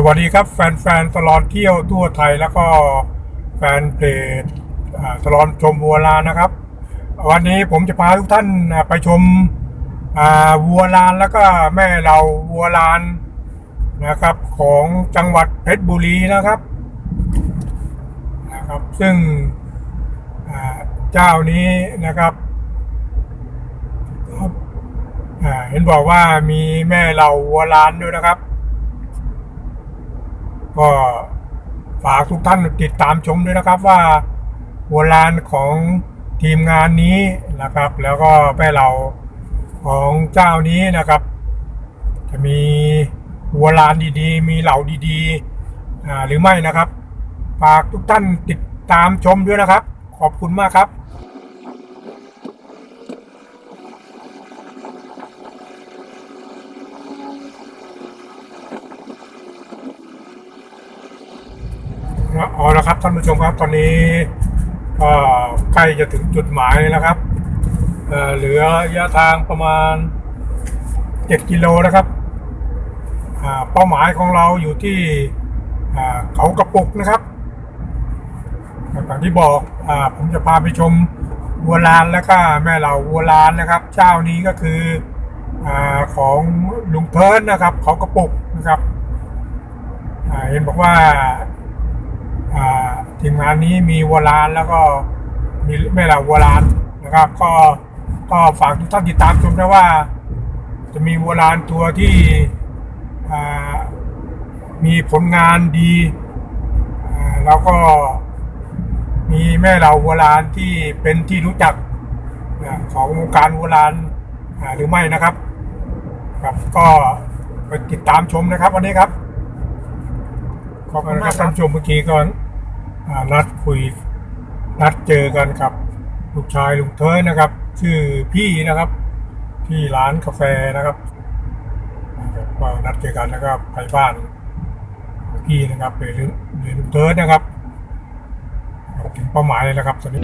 สวัสดีครับแฟนๆตลอดเที่ยวทั่วไทยแล้วก็แฟนเพจตลอดชมวัวลานนะครับ วันนี้ผมจะพาทุกท่านไปชมวัวลานแล้วก็แม่เราวัวลานนะครับของจังหวัดเพชรบุรีนะครับนะครับ ซึ่งเจ้านี้นะครับเห็นบอกว่ามีแม่เราวัวลานด้วยนะครับ ก็ฝากทุกท่านติดตามชมด้วยนะครับว่าวัวลานของทีมงานนี้นะครับ แล้วก็แม่เราของเจ้านี้นะครับ จะมีวัวลานดีๆ มีเหล่าดีๆอ่าหรือไม่นะครับ ฝากทุกท่านติดตามชมด้วยนะครับ ขอบคุณมากครับ เอาละ ครับท่านผู้ชมครับตอนนี้ก็ใกล้จะถึงจุดหมายแล้วครับเเหลือระยะทางประมาณ 7 กิโลนะครับเป้าหมายของเราอยู่ที่เขากระปุกนะครับอย่างที่บอกอผมจะพาไปชมวัวลานแล้วก็แม่เหล่าวัวลานนะครับ เจ้านี้ก็คืออของลุงเพิร์นนะครับ เขากระปุกนะครับเห็นบอกว่า ทีมงานนี้มีวัวลานแล้วก็มีแม่เหล่าวัวลานนะครับ ก็ก็ฝากทุกท่านติดตามชมนะว่า จะมีวัวลานตัวที่อ่ามีผลงานดีอ่าแล้วก็มีแม่เหล่าวัวลานที่เป็นที่รู้จักนะของวงการวัวลานอ่าหรือไม่นะครับ ครับก็ไปติดตามชมนะครับ วันนี้ครับขอบคุณนะครับท่านผู้ชมเมื่อกี้ก็อ่า นัดคุยนัดเจอกันกับลูกชายลุงเทยนะครับ ชื่อพี่นะครับที่ร้านกาแฟนะครับก็นัดเจอกันแล้วก็ไปบ้านพี่นะครับไปเรียนลุงเทยนะครับถึงเป้าหมายเลยนะครับตอนนี้